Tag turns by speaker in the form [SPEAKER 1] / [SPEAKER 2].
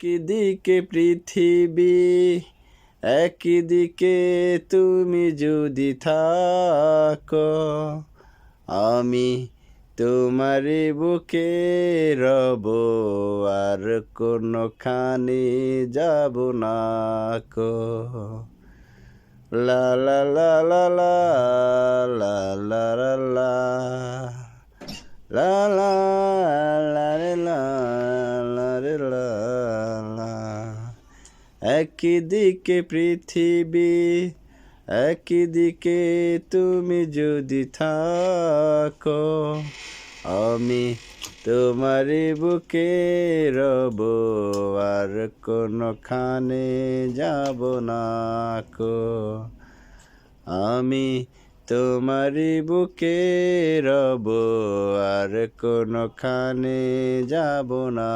[SPEAKER 1] একদিকে পৃথিবী একদিকে তুমি যদি থাকো আমি তোমার বুকে রব আর কোনখানে যাব না কো লা লা লা লা লা লা লা লা লা লা একদিকে পৃথিবী, একদিকে তুমি যদি থাকো, আমি তোমার বুকে রব, আর কোনখানে যাব না আমি তোমার বুকে রব, আর কোনখানে যাব না